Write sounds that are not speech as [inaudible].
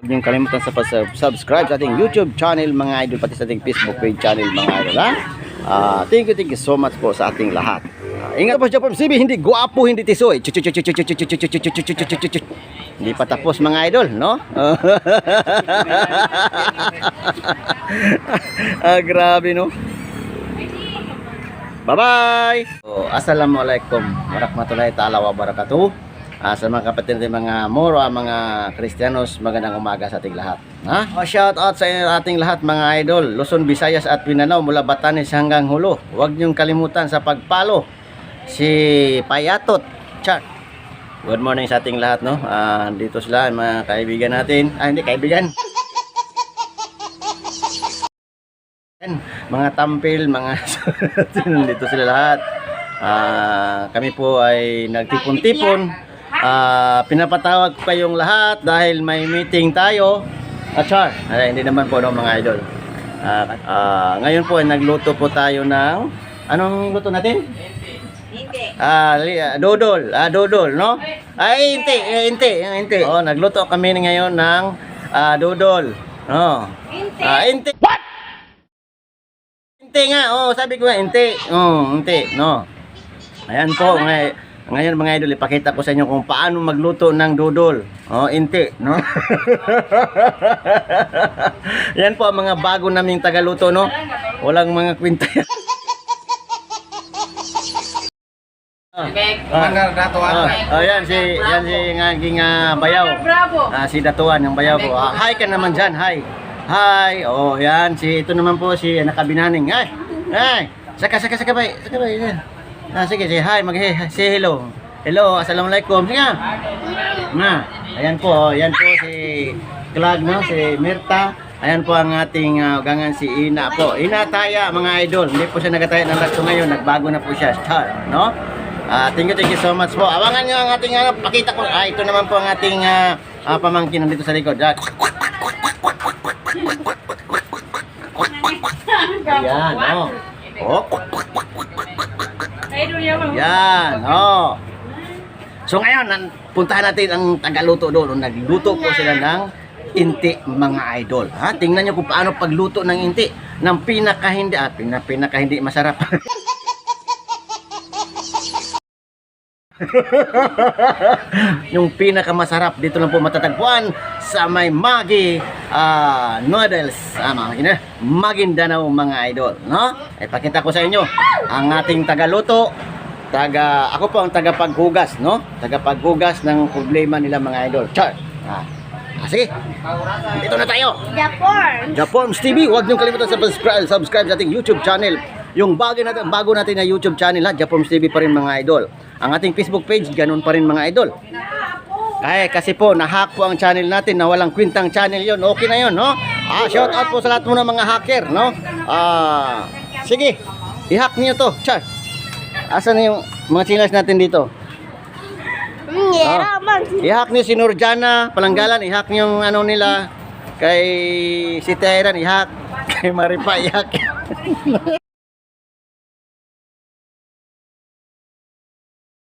Huwag niyong kalimutan sa pag-subscribe sa ating YouTube channel mga idol, pati sa ating Facebook page channel mga idol. Ha? Ah, thank you, thank you so much po sa ating lahat. Ah, ingat po Japan CB, hindi guwapo, hindi tisoy. Hindi pa tapos mga idol, no? ah, grabe, no? Bye-bye! So, Assalamualaikum warahmatullahi ta'ala wabarakatuh. Ah, sa mga kapatid natin mga Moro, ah, mga Kristiyanos, magandang umaga sa ating lahat. Ha? Oh, shout out sa inyo- ating lahat mga idol, Luzon, Visayas at Mindanao mula Batanes hanggang Hulo. Huwag niyong kalimutan sa pagpalo si Payatot Chat. Good morning sa ating lahat, no? Ah, dito sila, mga kaibigan natin. Ah, hindi, kaibigan. Mga tampil, mga [laughs] dito sila lahat. Ah, kami po ay nagtipon-tipon. Ah, pinapatawag ko kayong lahat dahil may meeting tayo. At char, ay, hindi naman po no, mga idol. Ah, ah, ngayon po ay nagluto po tayo ng anong luto natin? Ah, ah, dodol, ah, dodol, no? Ay, inte, eh, inte, eh, inte. Oh, nagluto kami ngayon ng ah, dodol. No. Ah, inte. What? Inte nga, oh, sabi ko nga, inte. Oh, inte, no. Ayan po, ngay ngayon mga idol, ipakita ko sa inyo kung paano magluto ng dudol. Oh, inte, no? [laughs] Yan po ang mga bago naming tagaluto, no? Walang mga kwinta. Ah, ah, ah, yan si yan si ng aking ah, bayaw. Ah, si Datuan, yung bayaw ko. Ah, hi ka naman dyan, hi. Hi. Oh, yan. Si, ito naman po si nakabinaning. Hi. Hi. Saka, saka, saka ba? Saka ba? Yan. Ah, sige, sige. Hi. Mag say hello. Hello. Assalamualaikum. Sige. Na. Ayan po. oh, Yan po si Clag, no? Si Mirta. Ayan po ang ating uh, gangan si Ina po. Ina Taya, mga idol. Hindi po siya nagataya ng lakso ngayon. Nagbago na po siya. Star, no? Ah, thank you, thank you so much po. Abangan nyo ang ating ano, pakita ko. Ah, ito naman po ang ating ah, ah, pamangkin nandito sa likod. Ah, Ayan, oh. Oh, yaman. Yan, oh. So ngayon, puntahan natin ang tagaluto doon. Nagluto po sila ng inti mga idol. Ha? Tingnan nyo kung paano pagluto ng inti ng pinaka hindi, ah, pina, pinaka hindi masarap. [laughs] yung pinakamasarap dito lang po matatagpuan sa may Magi ah, noodles ah, mga ina, Maguindanao mga idol no? ay pakita ko sa inyo ang ating tagaluto taga ako po ang tagapaghugas no tagapaghugas ng problema nila mga idol char ah, ah sige dito na tayo Japon. Japorms TV, huwag niyong kalimutan sa subscribe, subscribe sa ating YouTube channel. Yung bago natin, bago natin na YouTube channel ha, Japorms TV pa rin mga idol. Ang ating Facebook page, ganun pa rin mga idol. Kaya kasi po, nahack po ang channel natin na walang kwintang channel yon. Okay na yon, no? Ah, shout out po sa lahat mo ng mga hacker, no? Ah, sige, i-hack niyo to. Char. Asan na yung mga chinas natin dito? Yeah, man. I-hack niyo si Nurjana, Palanggalan, i-hack niyo yung ano nila kay si Tyran, i-hack. [laughs] Kay Maripa, i-hack.